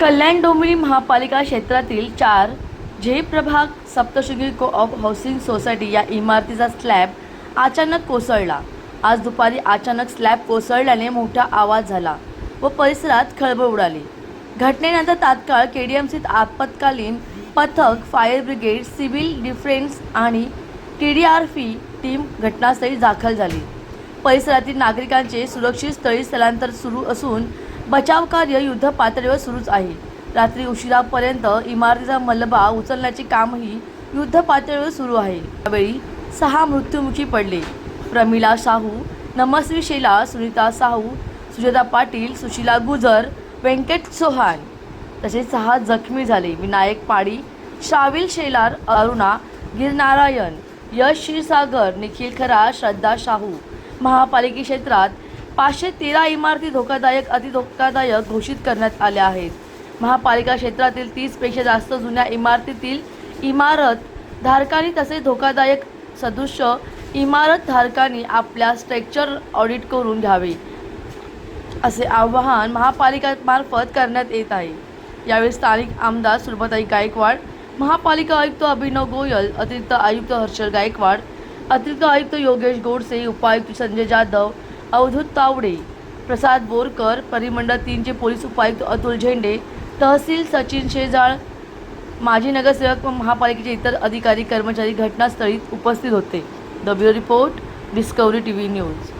कल्याण डोंबिवली महापालिका क्षेत्रातील चार झे प्रभाग सप्तशृंगी को ऑफ हाऊसिंग सोसायटी या इमारतीचा स्लॅब अचानक कोसळला. आज दुपारी अचानक स्लॅब कोसळल्याने मोठा आवाज झाला व परिसरात खळबळ उडाली. घटनेनंतर तात्काळ के डी एम सीत आपत्कालीन पथक फायर ब्रिगेड सिव्हिल डिफेन्स आणि T D R F team घटनास्थळी दाखल झाली. परिसरातील नागरिकांचे सुरक्षित स्थळी स्थलांतर सुरू असून बचाव कार्य युद्ध पातळीवर सुरूच आहे. रात्री उशिरापर्यंत इमारतीचा मलबा उचलण्याचे कामही युद्ध पातळीवर सुरू आहे. यावेळी सहा मृत्युमुखी पडले. प्रमिला साहू नमस्वी शेला सुनीता साहू सुजाता पाटील सुशीला गुजर व्यंकट चौहान तसेच सहा जखमी झाले. विनायक पाडी शाविल शेलार अरुणा गिरनारायण यश क्षीरसागर निखिल खरा श्रद्धा शाहू. महापालिके क्षेत्रात पाचशे तेरा इमारती धोकादायक अतिधोकादायक घोषित करण्यात आल्या आहेत. महापालिका क्षेत्रातील तीसपेक्षा जास्त जुन्या इमारतीतील इमारत धारकांनी तसेच धोकादायक सदृश्य इमारत धारकांनी आपल्या स्ट्रक्चर ऑडिट करून घ्यावे असे आवाहन महापालिकामार्फत करण्यात येत आहे. यावेळी स्थानिक आमदार सुरभाताई गायकवाड महापालिका आयुक्त अभिनव गोयल अतिरिक्त आयुक्त हर्षल गायकवाड अतिरिक्त आयुक्त योगेश गोडसे उपायुक्त संजय जाधव अवधूत तावडे प्रसाद बोरकर परिमंडळ तीनचे पोलीस उपायुक्त अतुल झेंडे तहसील सचिन शेजाळ माजी नगरसेवक व महापालिकेचे इतर अधिकारी कर्मचारी घटनास्थळी उपस्थित होते. The bureau report Discovery T V news.